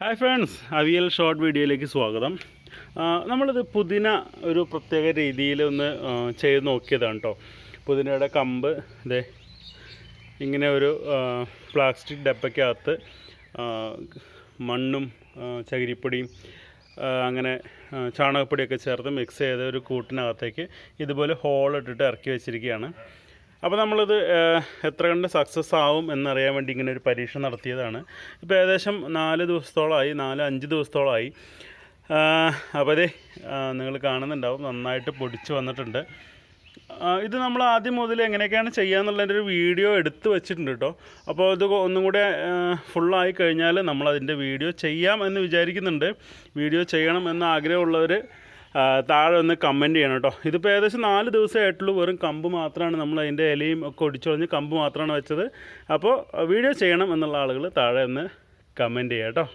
Hi friends avial short വീഡിയോയിലേക്ക് സ്വാഗതം. നമ്മളിത് പുതിന ഒരു പ്രത്യേക രീതിയിൽ ഒന്ന് ചെയ്ത് നോക്കിയതാണ് കേട്ടോ പുതിനയുടെ കമ്പ് ഇതേ ഇങ്ങനെ ഒരു പ്ലാസ്റ്റിക് ഡപ്പയ്ക്കകത്ത് മണ്ണും ചകിരിപ്പൊടിയും അങ്ങനെ ചാണകപ്പൊടിയൊക്കെ ചേർത്ത് മിക്സ് ചെയ്ത ഒരു കൂട്ടിനകത്തേക്ക് ഇതുപോലെ ഹോൾ ഇട്ടിട്ട് ഇറക്കി വെച്ചിരിക്കുകയാണ്. അപ്പോൾ നമ്മളിത് എത്ര കണ്ട് സക്സസ് ആവും എന്നറിയാൻ വേണ്ടി ഇങ്ങനെ ഒരു പരീക്ഷ നടത്തിയതാണ്. ഇപ്പോൾ ഏകദേശം നാല് ദിവസത്തോളമായി നാല് അഞ്ച് ദിവസത്തോളമായി അപ്പോൾ നിങ്ങൾ കാണുന്നുണ്ടാവും നന്നായിട്ട് പൊടിച്ച് വന്നിട്ടുണ്ട്. ഇത് നമ്മൾ ആദ്യം മുതൽ എങ്ങനെയൊക്കെയാണ് ചെയ്യാന്നുള്ളതിന്റെ ഒരു വീഡിയോ എടുത്ത് വെച്ചിട്ടുണ്ട് കേട്ടോ. അപ്പോൾ ഇത് ഒന്നും കൂടെ ഫുള്ളായി കഴിഞ്ഞാൽ നമ്മളതിന്റെ വീഡിയോ ചെയ്യാം എന്ന് വിചാരിക്കുന്നുണ്ട്. വീഡിയോ ചെയ്യണം എന്ന് ആഗ്രഹമുള്ളവർ താഴെ ഒന്ന് കമന്റ് ചെയ്യണം കേട്ടോ ഇതിപ്പോൾ ഏകദേശം നാല് ദിവസമായിട്ടുള്ളൂ വെറും കമ്പ് മാത്രമാണ് നമ്മൾ അതിന്റെ ഇലയും ഒക്കെ ഒടിച്ചൊളിഞ്ഞ് കമ്പ് മാത്രമാണ് വെച്ചത്. അപ്പോൾ വീഡിയോ ചെയ്യണം എന്നുള്ള ആളുകൾ താഴെ ഒന്ന് കമന്റ് ചെയ്യാം കേട്ടോ